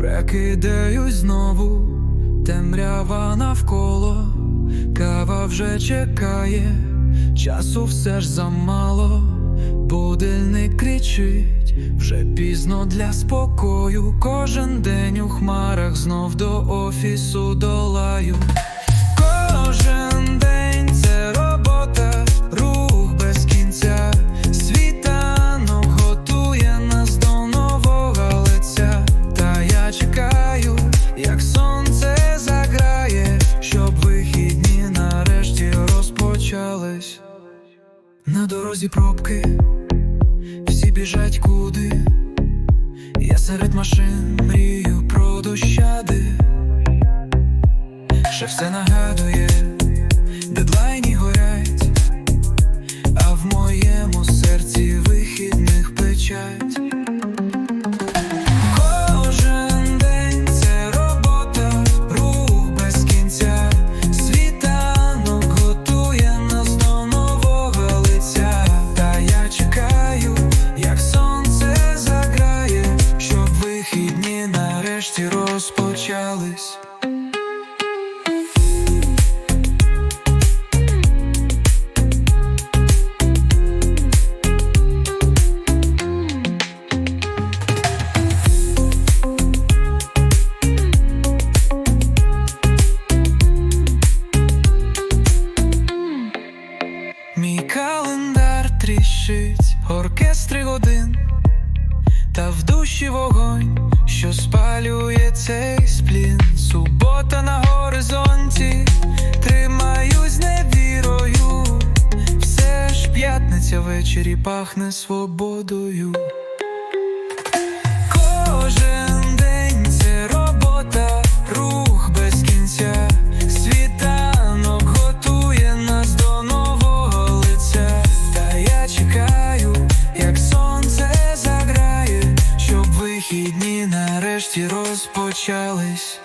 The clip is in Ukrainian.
Прокидаюсь знову, темрява навколо, кава вже чекає, часу все ж замало, будильник кричить, вже пізно для спокою. Кожен день у хмарах знов до офісу долаю. Кожен На дорозі пробки, всі біжать куди. Я серед машин мрію про дощади. Ще все нагадує, дедлайні горять, а в моєму серці вихідних печать. Тріщить, оркестри годин, та в душі вогонь, що спалює цей сплін. Субота на горизонті, тримаюсь невірою. Все ж п'ятниця ввечері пахне свободою. Вихідні нарешті розпочались.